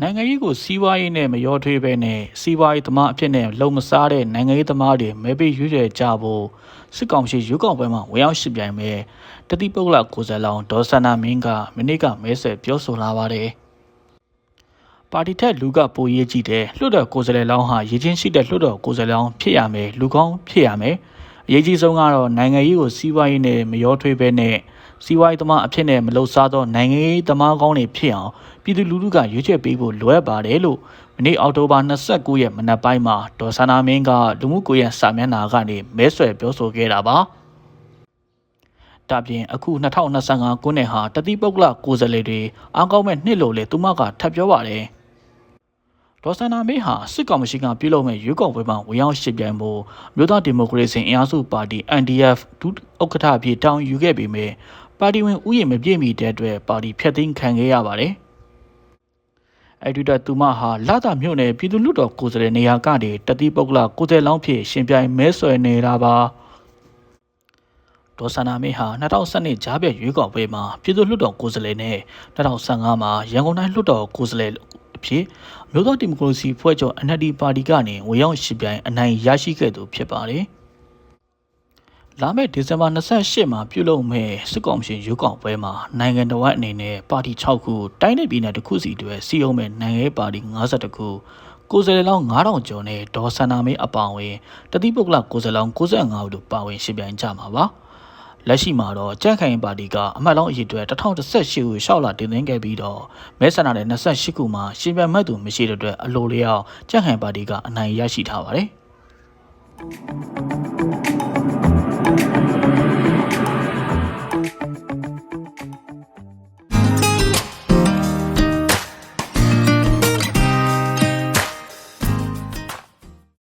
နိုင်ငံရေးကိုစီးပွားရေးနဲ့မရောထွေးပဲနဲ့စီးပွားရေးသမားအဖြစ်နဲ့လုံမစားတဲ့နိုင်ငံရေးသမားတွေမဲပေးရွေးချယ်ကြဖို့စစ်ကောင်စီရွေးကောက်ပွဲမှာဝင်ရောက်ရှိပြိုင်မဲ့တတိပုဂ္ဂလကိုယ်စားလောင်ဒေါ်ဆန္ဒမင်းကမိနစ်ကမဲဆွယ်ပြောဆိုလာပါတယ်ပါတီထက်လူကပိုရေးကြည့်တယ်လွှတ်တော်ကိုယ်စားလှယ်လောင်းဟာရည်ချင်းရှိတဲ့လွှတ်တော်ကိုယ်စားလှယ်လောင်းဖြစ်ရမယ်လူကောင်းဖြစ်ရမယ် အရေးကြီးဆုံးကတော့နိုင်ငံရေးကိုစီးပွားရေးနဲ့မရောထွေးပဲနဲ့စီးပွားရေးသမားအဖြစ်နဲ့မလှုပ်ရှားသောနိုင်ငံရေးသမားကောင်းတွေဖြစ်အောင်ပြည်သူလူထုကရွေးချယ်ပေးဖို့လိုအပ်ပါတယ်လို့မနေ့အောက်တိုဘာ29ရက်မနက်ပိုင်းမှာဒေါ်ဆန္ဒမင်းကလူမှုကွန်ရက်စာမျက်နှာကနေမဲဆွယ်ပြောဆိုခဲ့တာပါ။ဒါပြင်အခု2025ခုနှစ်ဟာတတိပုဂ္ဂလကိုယ်စားလှယ်တွေအားကောင်းမဲ့နှစ်လို့လေသူမကထပ်ပြောပါတယ်။ ဒေါ်စန္နာမေးဟာစစ်ကောင်မရှိကပြုလုပ်မဲ့ရွေးကောက်ပွဲမှာဝင်ရောက်ရှင်းပြိုင်ဖို့မြို့သားဒီမိုကရေစီအင်အားစုပါတီ NDF ဒုဥက္ကဋ္ဌအဖြစ်တောင်းယူခဲ့ပေမဲ့ပါတီဝင်ဥယျာဉ်မပြည့်မီတဲ့အတွက်ပါတီဖျက်သိမ်းခံခဲ့ရပါတယ်။အဲ့ဒီတော့သူမဟာလာတာမြို့နယ်ပြည်သူ့လူတော်ကိုယ်စားလှယ်နေရာကနေတတိပုဂ္ဂလကိုယ်စားလှယ်လောင်းဖြစ်ရှင်ပြိုင်မဲဆွယ်နေတာပါ။ဒေါ်စန္နာမေဟာ2012ကြားပြည့်ရွေးကောက်ပွဲမှာပြည်သူ့လွှတ်တော်ကိုယ်စားလှယ်နဲ့2015မှာရန်ကုန်တိုင်းလွှတ်တော်ကိုယ်စားလှယ်အ ဖြစ်မြို့တော်ဒီမိုကရေစီဖွဲ့ချုပ် NLD ပါတီကနေဝင်ရောက်ရှိပြိုင်အနိုင်ရရှိခဲ့သူဖြစ်ပါတယ်။လာမယ့်ဒီဇင်ဘာ28မှာပြုလုပ်မယ့်စစ်ကောင်စီရွေးကောက်ပွဲမှာနိုင်ငံတော်အနေနဲ့ပါတီ6ခုတိုင်းနယ်ပြည်နယ်တစ်ခုစီတွေစီအောင်မဲ့နိုင်ငံရေးပါတီ52ခုကိုယ်စားလှယ်လောင်း9000ကျော်နဲ့ဒေါ်စန္နာမင်းအပောင်ဝင်တတိပုဂ္ဂလကိုယ်စားလှယ်လောင်း95ဦးတို့ပါဝင်ရှိပြိုင်ကြမှာပါ။ လက်ရှိမှာတော့ကြန့်ခိုင်ပါတီကအမှတ်လောင်းအရေးအတွက်1018ခုရှောက်လာတင်သွင်းခဲ့ပြီးတော့မဲဆန္ဒနယ်28ခုမှာရှင်ပြတ်မှတ်သူမရှိတဲ့အတွက်အလိုလျောက်ကြန့်ခိုင်ပါတီကအနိုင်ရရှိထားပါတယ်။